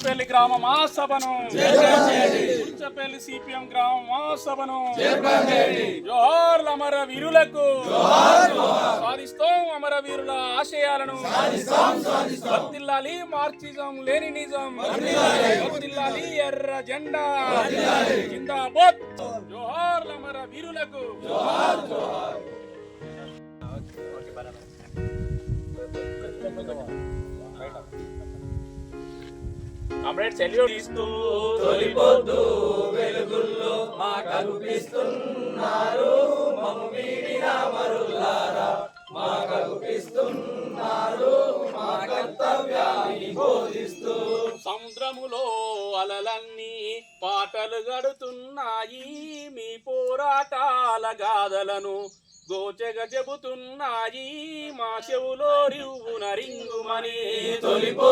కుర్చపల్లి గ్రామ మహాసభను ఉంచపల్లి సిపిఎం గ్రామ మహాసభను జోహార్ అమర వీరులకు. సాధిస్తాం అమర వీరుల ఆశయాలను. వర్తిల్లాలి మార్క్సిజం లేనినిజం వర్తిల్లాలి ఎర్ర జెండా. జిందాబాద్. జోహార్ అమర వీరులకు. Comrade salute. ఇస్తూ తొలిపొద్దు వెలుగుల్లో మా కల్పిస్తున్నారు మమ్ము వీడిన మరులారా మా కల్పిస్తున్నారు మా కర్తవ్యాన్ని బోధిస్తూ సముద్రములో అలలన్నీ పాటలు గడుతున్నాయి. మీ పోరాటాల గాథలను గోచెగ చెబుతున్నాయి. మా చెవులో రింగుమని మా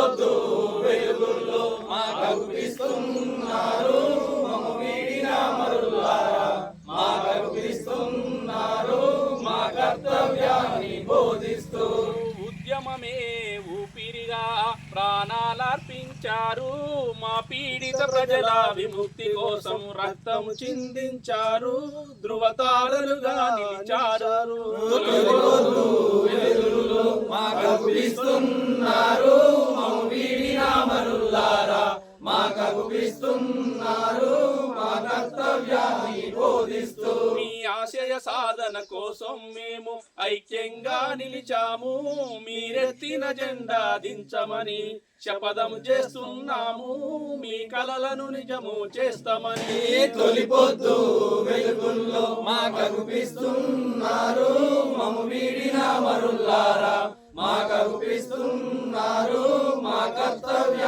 కల్పిస్తున్నారు. మమ్ము వీడిన మరులారా మా కల్పిస్తున్నారు. మా కర్తవ్యాన్ని బోధిస్తూ ఉద్యమమే ఊపిరిగా ప్రాణాలర్పించారు. మా పీడిత ప్రజల విముక్తి కోసం రక్తం చిందించారు. ధృవతారలుగా నిలిచారు. మా కల్పిస్తున్నారు. కల్పిస్తున్నారు మా కర్తవ్యాన్ని బోధిస్తూ. మీ ఆశయ సాధన కోసం మేము ఐక్యంగా నిలిచాము మీరెత్తిన జెండా దించమని శపథం చేస్తున్నాము మీ కలలను నిజము చేస్తామని. తొలిపొద్దు వెలుగుల్లో మా కల్పిస్తున్నారు మమ్ము వీడిన మరులారా మా కల్పిస్తున్నారు మా కర్తవ్య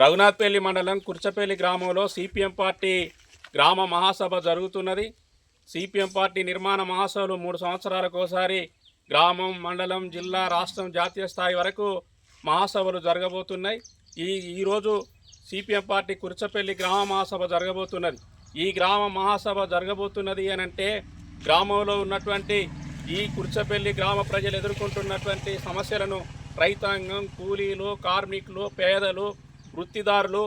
రఘునాథ్పల్లి మండలం కుర్చపల్లి గ్రామంలో సిపిఎం పార్టీ గ్రామ మహాసభ జరుగుతున్నది. సిపిఎం పార్టీ నిర్మాణ మహాసభలు మూడు సంవత్సరాలకు ఒకసారి గ్రామం మండలం జిల్లా రాష్ట్రం జాతీయ స్థాయి వరకు మహాసభలు జరగబోతున్నాయి. ఈ ఈరోజు సిపిఎం పార్టీ కుర్చపల్లి గ్రామ మహాసభ జరగబోతున్నది. ఈ గ్రామ మహాసభ జరగబోతున్నది అని అంటే గ్రామంలో ఉన్నటువంటి ఈ కుర్చపల్లి గ్రామ ప్రజలు ఎదుర్కొంటున్నటువంటి సమస్యలను రైతాంగం కూలీలు కార్మికులు పేదలు వృత్తిదారులు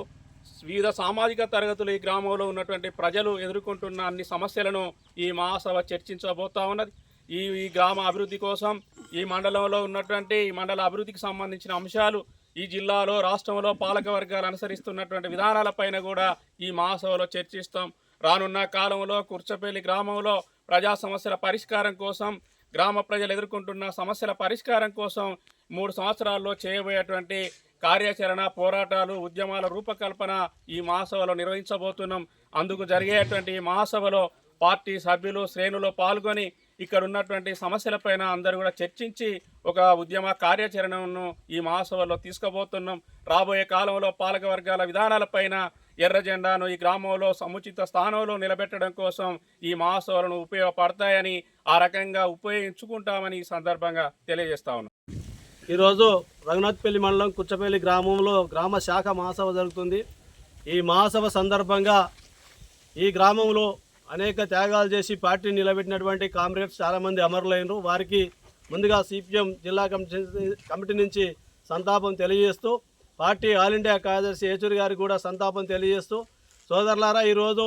వివిధ సామాజిక తరగతులు ఈ గ్రామంలో ఉన్నటువంటి ప్రజలు ఎదుర్కొంటున్న అన్ని సమస్యలను ఈ మహాసభ చర్చించబోతా ఉన్నది. ఈ ఈ గ్రామ అభివృద్ధి కోసం ఈ మండలంలో ఉన్నటువంటి ఈ మండల అభివృద్ధికి సంబంధించిన అంశాలు ఈ జిల్లాలో రాష్ట్రంలో పాలక వర్గాలు అనుసరిస్తున్నటువంటి విధానాలపైన కూడా ఈ మహాసభలో చర్చిస్తాం. రానున్న కాలంలో కుర్చపల్లి గ్రామంలో ప్రజా సమస్యల పరిష్కారం కోసం గ్రామ ప్రజలు ఎదుర్కొంటున్న సమస్యల పరిష్కారం కోసం మూడు సంవత్సరాల్లో చేయబోయేటువంటి కార్యాచరణ పోరాటాలు ఉద్యమాల రూపకల్పన ఈ మహాసభలో నిర్వహించబోతున్నాం. అందుకు జరిగేటువంటి ఈ మహాసభలో పార్టీ సభ్యులు శ్రేణులు పాల్గొని ఇక్కడ ఉన్నటువంటి సమస్యలపైన అందరూ కూడా చర్చించి ఒక ఉద్యమ కార్యాచరణను ఈ మహాసభలో తీసుకుపోతున్నాం. రాబోయే కాలంలో పాలక వర్గాల విధానాలపైన ఎర్ర జెండాను ఈ గ్రామంలో సముచిత స్థానంలో నిలబెట్టడం కోసం ఈ మహాసభలను ఉపయోగపడతాయని ఆ రకంగా ఉపయోగించుకుంటామని ఈ సందర్భంగా తెలియజేస్తా ఉన్నాం. ఈరోజు రఘునాథ్పల్లి మండలం కుచ్చపల్లి గ్రామంలో గ్రామ శాఖ మహాసభ జరుగుతుంది. ఈ మహాసభ సందర్భంగా ఈ గ్రామంలో అనేక త్యాగాలు చేసి పార్టీని నిలబెట్టినటువంటి కామ్రేడ్స్ చాలామంది అమరులైనరు. వారికి ముందుగా సిపిఎం జిల్లా కమిటీ కమిటీ నుంచి సంతాపం తెలియజేస్తూ పార్టీ ఆల్ ఇండియా కార్యదర్శి ఏచూరి గారికి కూడా సంతాపం తెలియజేస్తూ సోదరులారా ఈరోజు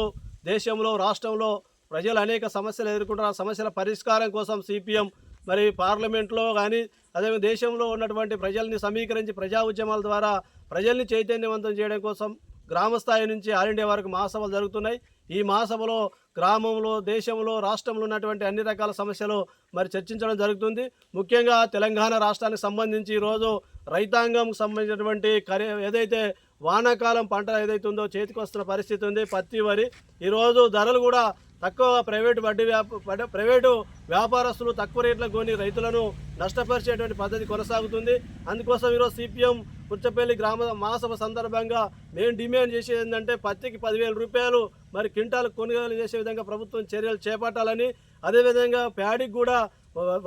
దేశంలో రాష్ట్రంలో ప్రజలు అనేక సమస్యలు ఎదుర్కొంటున్న సమస్యల పరిష్కారం కోసం సిపిఎం మరి పార్లమెంట్లో కానీ అదే దేశంలో ఉన్నటువంటి ప్రజల్ని సమీకరించి ప్రజా ఉద్యమాల ద్వారా ప్రజల్ని చైతన్యవంతం చేయడం కోసం గ్రామ స్థాయి నుంచి ఆల్ ఇండియా వరకు మహాసభలు జరుగుతున్నాయి. ఈ మహాసభలో గ్రామంలో దేశంలో రాష్ట్రంలో ఉన్నటువంటి అన్ని రకాల సమస్యలు మరి చర్చించడం జరుగుతుంది. ముఖ్యంగా తెలంగాణ రాష్ట్రానికి సంబంధించి ఈరోజు రైతాంగం సంబంధించినటువంటి కరి ఏదైతే వానాకాలం పంట ఏదైతే ఉందో చేతికి వస్తున్న పరిస్థితి ఉంది పత్తి వరి. ఈరోజు ధరలు కూడా తక్కువ ప్రైవేటు వడ్డీ వ్యాప ప్రైవేటు వ్యాపారస్తులు తక్కువ రేట్లకు కొని రైతులను నష్టపరిచేటువంటి పద్ధతి కొనసాగుతుంది. అందుకోసం ఈరోజు సిపిఎం పుచ్చపల్లి గ్రామ మహాసభ సందర్భంగా మేము డిమాండ్ చేసేది ఏంటంటే పత్తికి పదివేల రూపాయలు మరి క్వింటాలు కొనుగోలు చేసే విధంగా ప్రభుత్వం చర్యలు చేపట్టాలని. అదేవిధంగా ప్యాడీకి కూడా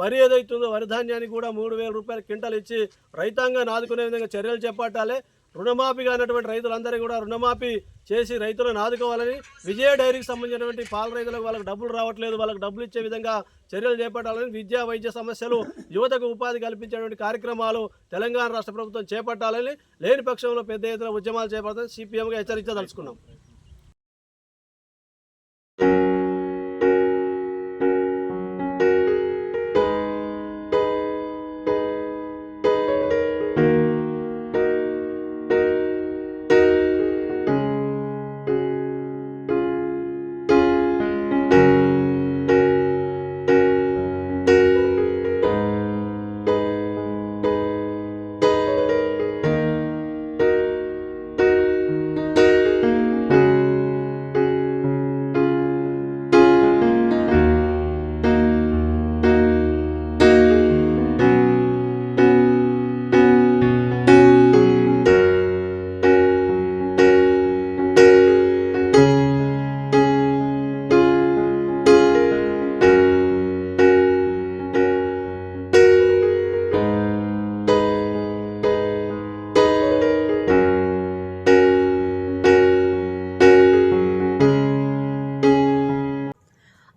వరి ఏదైతుందో వరి ధాన్యానికి కూడా మూడు వేల రూపాయల క్వింటాలు ఇచ్చి రైతాంగాన్ని ఆదుకునే విధంగా చర్యలు చేపట్టాలి. రుణమాఫీ కానటువంటి రైతులందరూ కూడా రుణమాఫీ చేసి రైతులను ఆదుకోవాలని విజయ డైరీకి సంబంధించినటువంటి పాల రైతులకు వాళ్ళకి డబ్బులు రావట్లేదు వాళ్ళకి డబ్బులు ఇచ్చే విధంగా చర్యలు చేపట్టాలని విద్యా వైద్య సమస్యలు యువతకు ఉపాధి కల్పించేటువంటి కార్యక్రమాలు తెలంగాణ రాష్ట్ర ప్రభుత్వం చేపట్టాలని లేని పక్షంలో పెద్ద ఎత్తున ఉద్యమాలు చేపడతాలని సిపిఎంగా హెచ్చరించదలుచుకున్నాం.